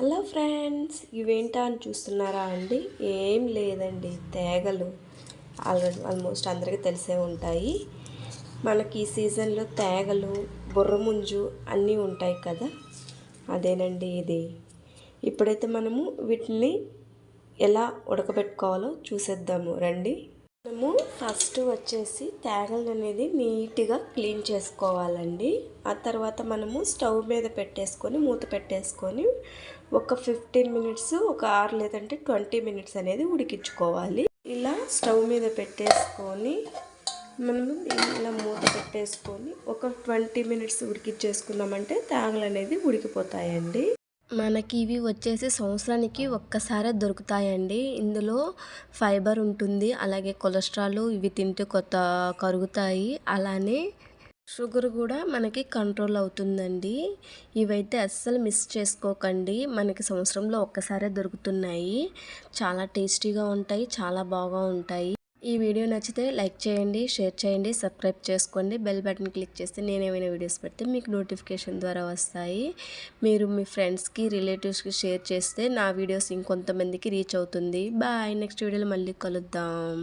Hello friends ఇవేంటా అని చూస్తున్నారా అండి? ఏం లేదండి తేగలు. ఆల్రెడీ ఆల్మోస్ట్ అందరికీ తెలిసే ఉంటాయి. మనకి ఈ సీజన్లో తేగలు బుర్రముంజు అన్నీ ఉంటాయి కదా? అదేనండి ఇది. ఇప్పుడైతే మనము వీటిని ఎలా ఉడకబెట్టుకోవాలో చూసేద్దాము. రండి. మనము ఫస్ట్ వచ్చేసి తేగలు అనేది నీట్గా క్లీన్ చేసుకోవాలండి. ఆ తర్వాత మనము స్టవ్ మీద పెట్టేసుకొని మూత పెట్టేసుకొని ఒక ఫిఫ్టీన్ మినిట్స్ ఒక ఆరు లేదంటే ట్వంటీ మినిట్స్ అనేది ఉడికించుకోవాలి. ఇలా స్టవ్ మీద పెట్టేసుకొని మనము ఇలా మూత పెట్టేసుకొని ఒక ట్వంటీ మినిట్స్ ఉడికించేసుకున్నామంటే తేగలు అనేది ఉడికిపోతాయండి. మనకి ఇవి వచ్చేసి సంవత్సరానికి ఒక్కసారే దొరుకుతాయండి. ఇందులో ఫైబర్ ఉంటుంది అలాగే కొలెస్ట్రాల్ ఇవి తింటే కొత్త కరుగుతాయి. అలానే షుగర్ కూడా మనకి కంట్రోల్ అవుతుందండి. ఇవైతే అస్సలు మిస్ చేసుకోకండి. మనకి సంవత్సరంలో ఒక్కసారే దొరుకుతున్నాయి. చాలా టేస్టీగా ఉంటాయి చాలా బాగా ఉంటాయి. ఈ వీడియో నచ్చితే లైక్ చేయండి షేర్ చేయండి సబ్స్క్రైబ్ చేసుకోండి బెల్ బటన్ క్లిక్ చేస్తే నేను ఏమైనా వీడియోస్ పెడితే మీకు నోటిఫికేషన్ ద్వారా వస్తాయి. మీరు మీ ఫ్రెండ్స్కి రిలేటివ్స్కి షేర్ చేస్తే నా వీడియోస్ ఇంకొంతమందికి రీచ్ అవుతుంది. బాయ్ నెక్స్ట్ వీడియోలో మళ్ళీ కలుద్దాం.